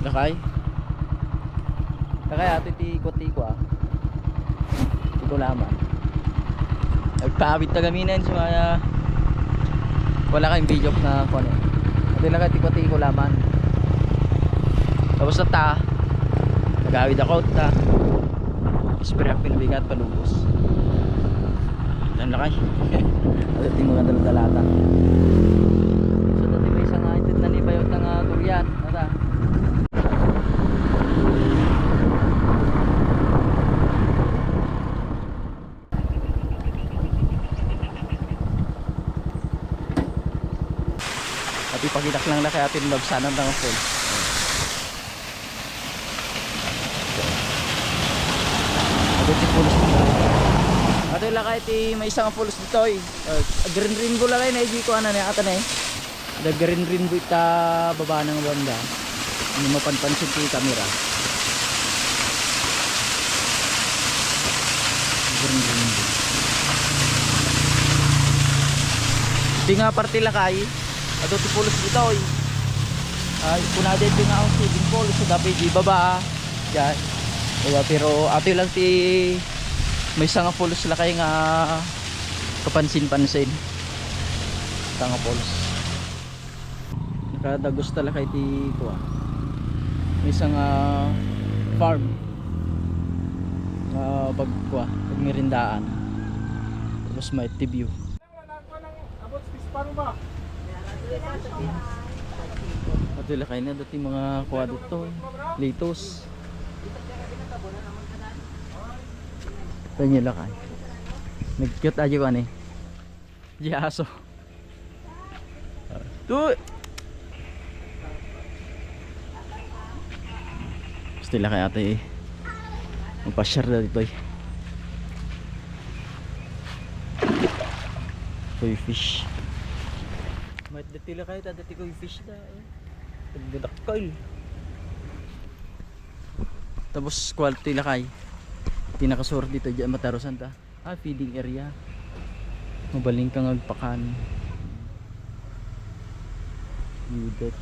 Lakay. Lakay ate ti ikot-iko ah. Iko laman. Nagpaabit na kami na yun sa mga wala kayong video na kung ano. Ate lakay tikot-iko laman. Tapos na ta. Nagawid ako ta. Spray ang pinabigat palubos. Yan lakay. Ate ting mga daladalata. So dati may isang uh, itit na ni ng uh, durian. Nata. At ipagidak lang na kay atin magsanan ng full. Si pulos dito. Ato lang kahit eh, may isang pulos dito eh. Uh, green rainbow lang kayo na hindi ko ano na ata na eh. The green rainbow ita baba ng banda. Hindi mapanpansin ti camera. Green rainbow. Hindi nga parte lakay. Ato ti pulos dito eh. Ay, kunade ti nga ang swimming pool sa dapat di baba. Diyan. Kaya pero ato lang ti may isang pulos la kay nga kapansin-pansin. Tanga pulos. Nakadagos tala kay ti kuha. May isang ah, farm. Uh, pag kuha, pag merindaan. Tapos may view. Ato la kay na dati mga kuha dito. eh. Litos. Tanya lakay. Nag-cute aja kan eh. Di aso. Tu. Gusto nila kay ate eh. Magpa-share na dito eh. Koi fish. May datila kayo ta dati koi fish da eh. Pagdadakal. Tapos quality lakay tinakasur dito dyan matarosan ta ah feeding area mabaling kang agpakan Udek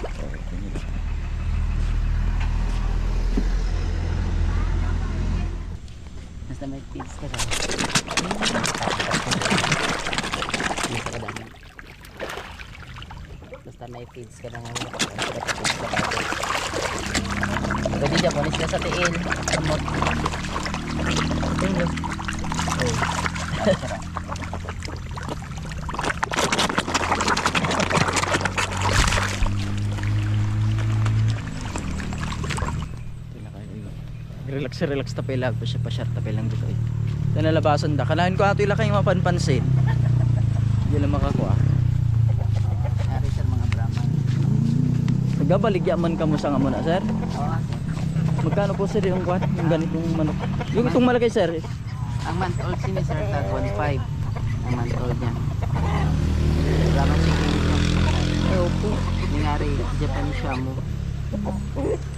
oh, ito nila. Basta may feeds ka daw. Hindi ka dami. Basta may feeds ka daw. Pwede dyan, punis ka sa tiin. Amot. Ayun, oh. Relax relax tapay lang pa siya pa share tapay lang dito eh. Ito nalabasan da. Kanahin ko ato ila kayo mapanpansin. Hindi lang makakuha. Ari sir, mga brahman. Nagbabaligya man ka mo sa nga muna, sir. Magkano po sir yung kwan? Yung ganitong manok. Yung itong malaki sir. eh. Ang month old sini sir, tag 1.5. Ang month old niya. Brahman chicken ito. Ay, opo. Yung ari, Japan Shamu.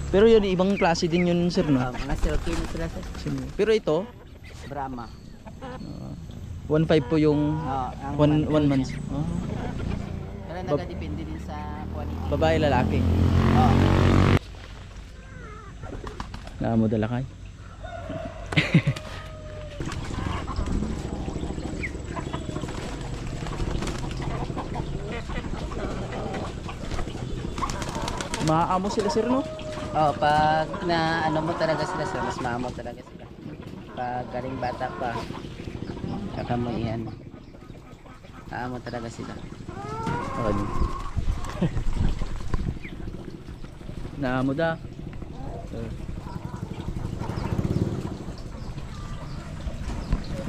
Pero yun, ibang klase din yun sir, no? Uh, mga silky na sila sir. Pero ito, Brahma. uh, 1.5 po yung Oo, ang one, month one old month. niya. Oh. Bab- nagadepende din sa quality. Babae, lalaki. Oo. Naamo dala kay. Maamo sila sir no? Oh, pag na ano mo talaga sila sir, mas maamo talaga sila. Pag galing bata pa, kaka mo iyan. Maamo talaga sila. Okay. Naamo da.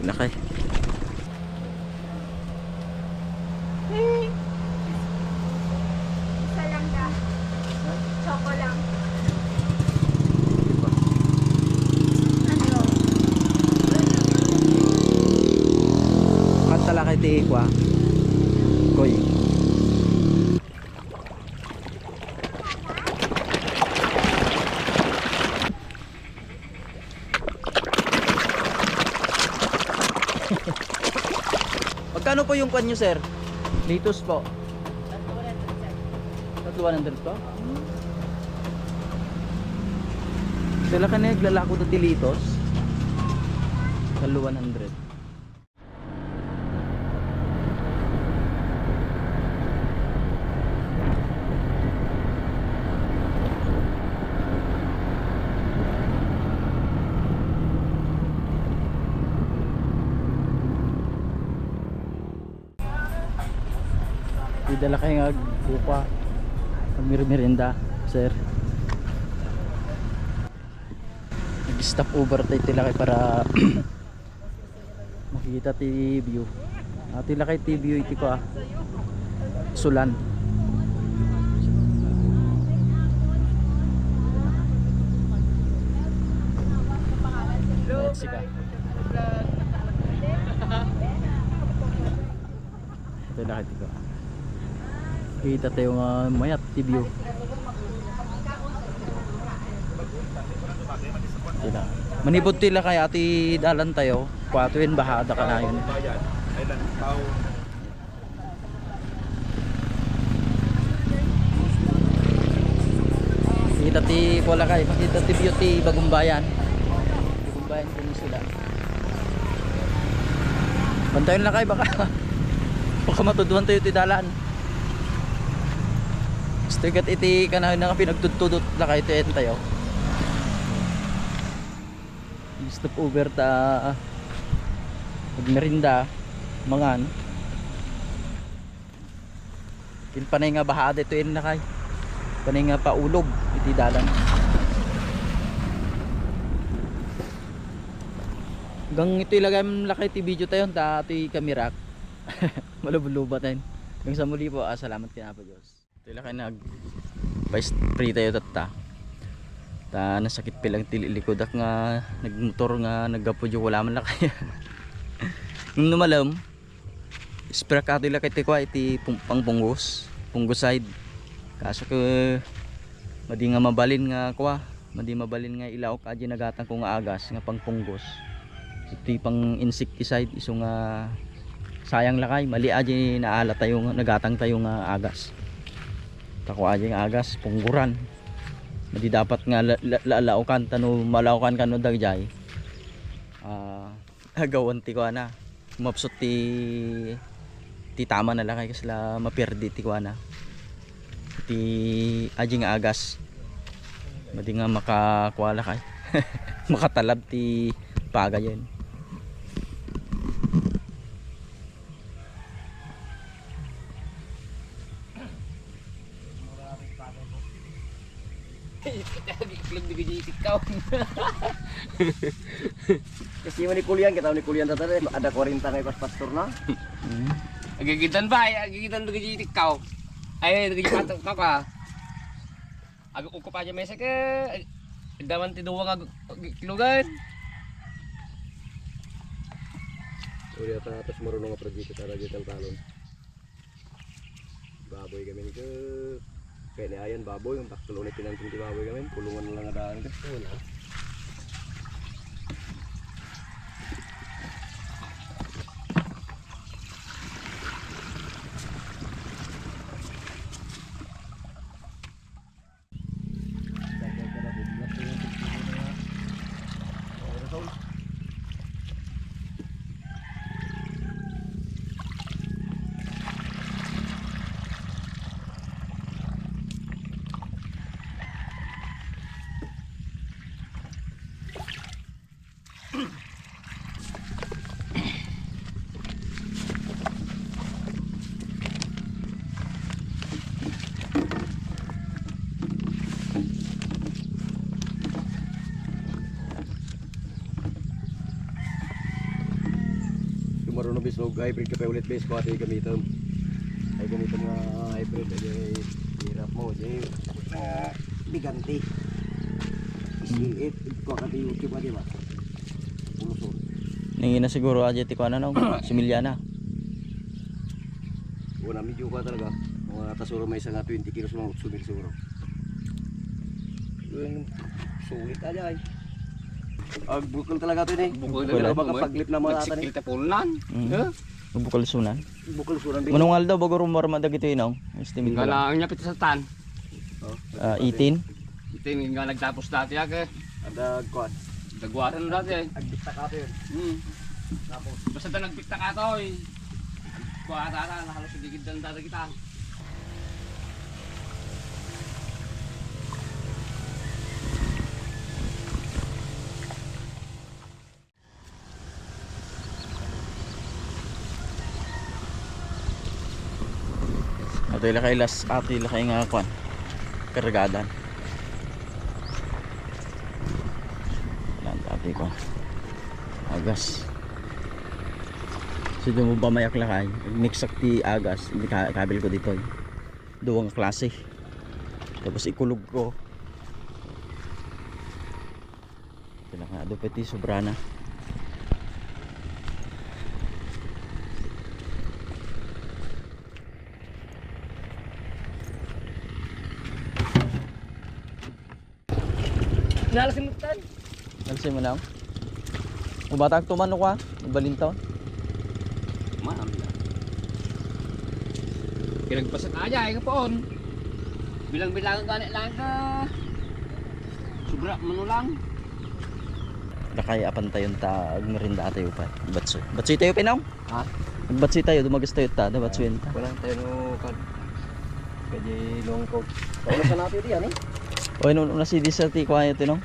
Laki. yung kwan nyo, sir? Litos po. 3,100 po? Sila ka na naglalako na tilitos? 3,100. dala kay nga kupa mirmerinda sir. Nag stop over tayo tila para makikita ti view. Ah, tila kay view iti ko ah. Sulan. Kita tayo nga mayat ti view. Tila. Kay ati dalan tayo. Kwatuin bahada ka na yun. Kita ti wala kay makita ti beauty bagong bayan. Bagong bayan kuno sila. Bantayan lang kay baka baka matuduhan tayo ti dalan. Gusto kat iti kanahon nga pinagtutudot la kay ti tayo. Stop over ta magmerinda mangan. Kin panay nga bahada ito na kay. Panay nga paulog iti dalan. Gang ito ilagay mo lakay ti video tayo ta ito kamirak malubuluba tayo hanggang sa muli po ah, salamat kina po Diyos ito ilagay nag free tayo tatta ta nasakit pilang tililikod ak nga nagmotor nga naggapo jo wala man lakay nung numalam spray ka tila kay tikwa iti pung- pangpunggos punggoside kaso ko madi nga mabalin nga kwa madi mabalin nga ilaw ka di nagatang ko nga agas nga pangpunggos iti pang insecticide iso nga sayang lakay mali aji naala tayo nagatang tayo nga agas tako aji nga agas pungguran. Madi dapat nga la- la- lalaukan tano malaukan kano dagjay ah agawan ti ko na mapsot ti ti tama na lang kay kasla maperdi ti ko na ti aji nga agas. Madi nga makakuala kay makatalab ti paga yun Iklog di gajit ikaw. Kasi mo ni kulian kita ni kulian tata ada 40 ngay pas pastor na. mm. Agigitan ba? Agigitan di gajit ikaw. Ay, di gajit ka ka. Ag uko pa mesa ke. Daman ti duwa nga iklogan. Uli ata atas marunong nga project kita radyo tal talon. Baboy kami ni ke Kaya ni ayan baboy, yung taktulo ni pinantin ti baboy kami, pulungan lang nga daan ka. Wala. Yung marunong bislog hybrid ka pa ulit base ko ate gamitan. Ay gamitan nga hybrid ay hirap mo ay uh, biganti. Isiit ko ka di YouTube adi ba? Puluson. Nangina siguro aja ti ko na no similya na Wala medyo ka talaga. Mga tasuro may isa nga 20 kilos mga sumil siguro. Yun, sulit aja ay. Ag bukol talaga to ni. Bukol talaga, ba bukol. kapaglit na mga ata ni? Nagsikil ta pulnan. mm. Bukal sunan Bukol suran din. manungal daw bago rumor madag ito yun estimate ko lang niya pita sa tan. Oh, Ah, 18 Ito yung nga nagtapos dati ya ke. Ada kuan. Dagwaran na dati eh. Agbita ka yun. Hmm. Tapos Basta ta nagpikta ka to eh. Kuha ata na halos sigigid ng dati kita. Ato ila kay las ato ila kay nga kwan. Kargadan. Lan ati ko. Agas. So mo ba mayak lakay? Mix ti agas, kabil ko dito. eh. Duwang klase. Tapos ikulog ko. Kailangan do peti sobrana. Nalasimuttan. Alsin mo lang. Umatag tumano ka, balintaw. Maam na. Pinagpasat aja ay kapoon. Bilang-bilangan ka na lang ka. Sobra mano lang. Nakay apan tayo ta agmerinda tayo pa. Batso. Batso tayo pinong? Ha? Batso tayo dumagas tayo ta, da batso yun ta. wala tayo no kan. Kaya long coat. Paano sa natin diyan eh? O no na si Disa ti kwa ito no.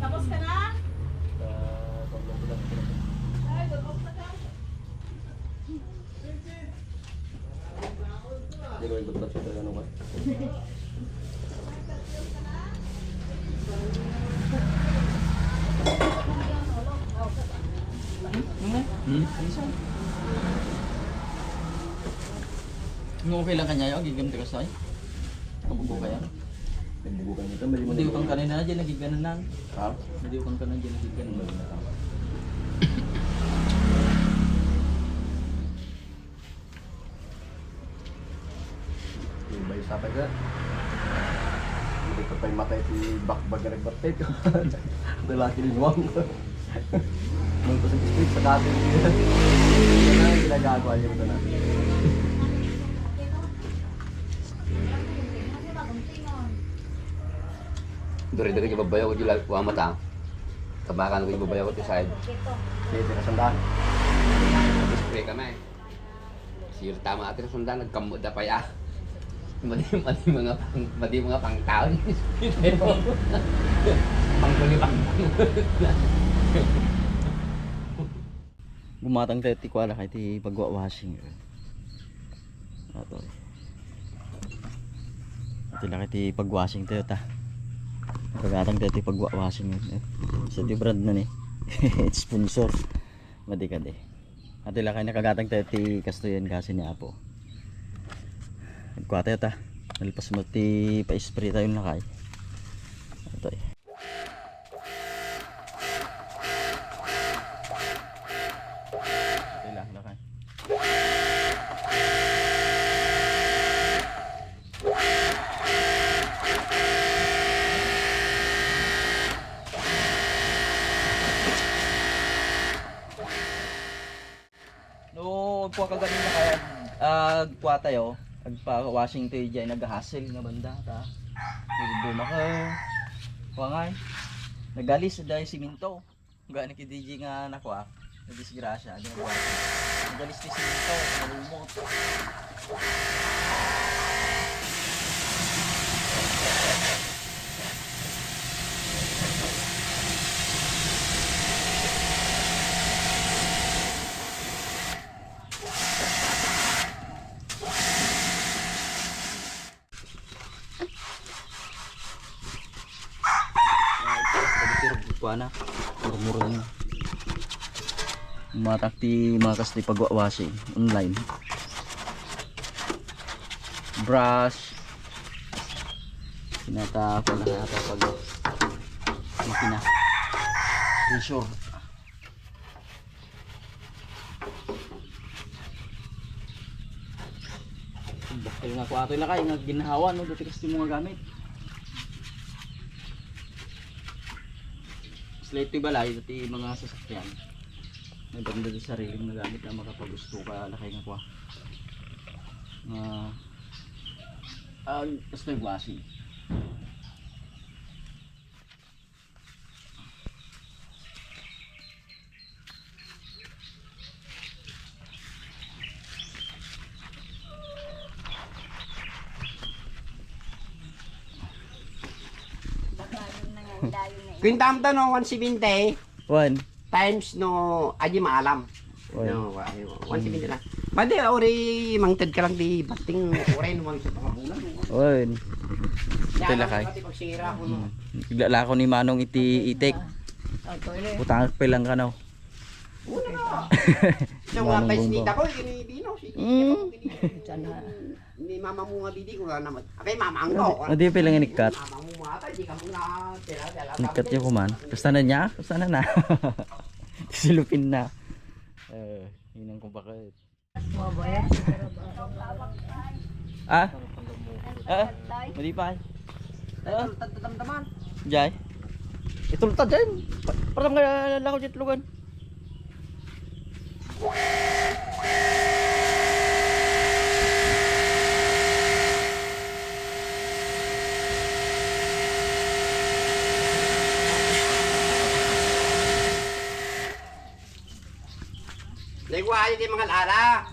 Tapos ka na? Ay, tulog na daw. Hindi ko ibig ba't ano ba? Hmm? Nung okay lang kanya yung gigam tayo. Kabugo kaya. Nagbubukan nito. Mali mo Hindi kang kanina na dyan nagiganan. Ha? Hindi kang kanina dyan nagiganan lang. Yung ba yung sapay ka? Hindi ko yung matay si bakbag na nagbatay ko. Lalaki ni Juan. Nung ko sa sa dati. Ito na, ginagagawa niyo ito na. Dure-dure ka babayaw ko jula wa mata. Kabakan ko babayaw ko ti side. Sige, tira sandaan. Spray kami. Sir tama atin sundan nagkamot da pa ya. Madi madi mga pang madi mga pang taon. Pangkuli pang. Gumatang tayo ti kwa kay ti pagwa washing. Ato. Ito lang kay ti pagwashing tayo ta. Pagatang tayo ti pagwa washing. Eh, Sa ti brand na ni. Sponsor. Madi ka de. Ate lang kay nakagatang tayo ti kastoyan kasi ni Apo. Nagkuha tayo ta. Nalpas mo ti pa-spray tayo na kay. Ito eh. Ito lang lakay. No, kuha ka ganun na kaya ag kuha tayo, agpa washing tayo diyan nag-hustle nga banda ta. Nagduma ka. Kuha eh. Nagalis dahil siminto. Gani ki DJ nga nakuha. Nadisgrasya, di na Nagalis ti siminto, nalumot. Pagkirog kuha na. Murmuro na. Matak ti mga kas ti pagwawashing online. Brush. Pinata ko na ata pag makina. Pressure. Bakil nga ko ato na kay nga ginahawa no dati kasi mga gamit. Slate balay dati mga sasakyan. May banda sa sariling na gamit na makapagusto ka lakay nga kwa. Nga ah, uh, washing. Kwintam to no, 170 One. times no, aji maalam. Oy. No, ayo, 170 lang. Pwede, ori, mangtad ka lang di bating oren mo sa mga bulan. One. Ito lang, lakay. pagsira ko no. Bigla ko ni Manong iti itik. Putang pilang ka na. Una na. Manong mga pais Bongbong. nita ko, gini bino, si Mm. Ni mama mo nga bidi ko na naman. Abay, mama ang ko. Adi pilang inikat. Mama mo mga ata, di ka mo na tira, tira. Nikat niya kuman. Basta na niya. Basta na na. Silupin na. Eh, yun ang kung bakit. Ah? Ah? Mali pa. Ah? Tatamtaman. Jai. Ito lutad dyan. Pa- Parang nga lakaw dyan tulugan. Nagwa mga lara.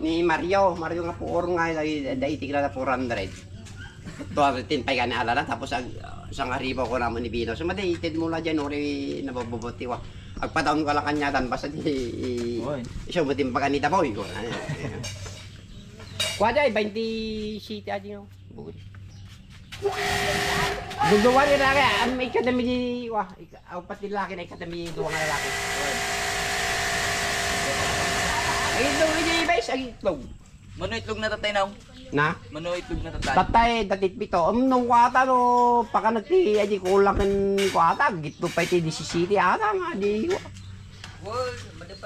Ni Mario, Mario nga po nga dai tigla na 400. To atin pa gani alala tapos ag sang arriba ko naman ni Bino. So madaited mo la ori nababubuti wa. Agpataon ko lang kanya tan basta di Oy. siya mo din paganita boy ko. Kuada ay 20 city no. Bukod. Duduwa ni laki, ang may kadami di, wah, ang pati laki na kadami duwa nga lalaki. Ay, itlog ni Jay ay itlog. Mano itlog na tatay na. Na? Mano itlog na tatay. Tatay, datit pito. Um, nung kwata no, paka nagti, aji kulang kan kwata, gito pa iti di si city, ata nga, di.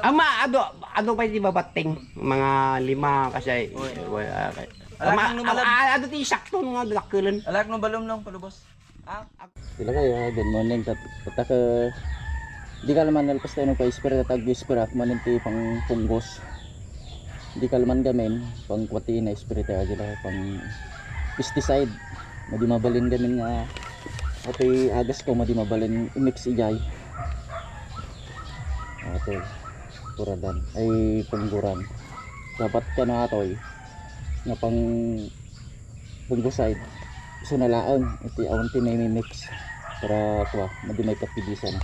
Ama, ado, ado pa iti babating, mga lima kasi. Wala, Alak Ama, nang lumalab. ah, ado ti sakto nga dakulan. Alak no balom nung palubos. Ah? Sila kayo, good morning. Tat tatak uh, di ka laman nalpas tayo ng pa-spray tatag spray at maninti pang punggos. Di ka laman gamin pang kwati na tayo sila pang pesticide. Madi mabalin gamin nga ati agas ko madi mabalin i-mix ijay. Ate puradan ay pungguran. Dapat ka na atoy nga pang fungicide so nalaang iti awan ti mix para kuha madi may kapibisan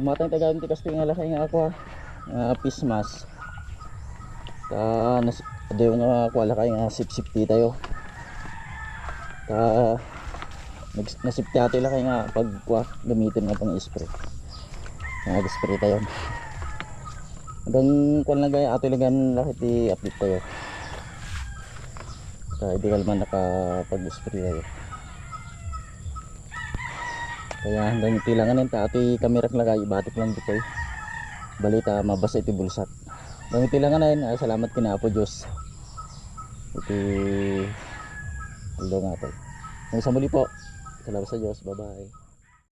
Matang tagaan ti kasto nga lakay nga ako nga pismas. Ta nas ado nga ako lakay nga sip-sip ti tayo. Ta nasip ti ato lakay nga pag kuha gamitin nga pang spray. Nga spray tayo. Hanggang kuan lang gaya ato lang lakay ti update tayo. Ta ka man nakapag-spray tayo. Kaya hanggang tilangan ng ati kamera lagay batik lang dito eh. Balita mabasa iti bulsak. Hanggang tilangan na yun, ay, salamat kina Apo Diyos. Iti Aldo nga to. Hanggang sa muli po. Salamat sa Diyos. Bye bye.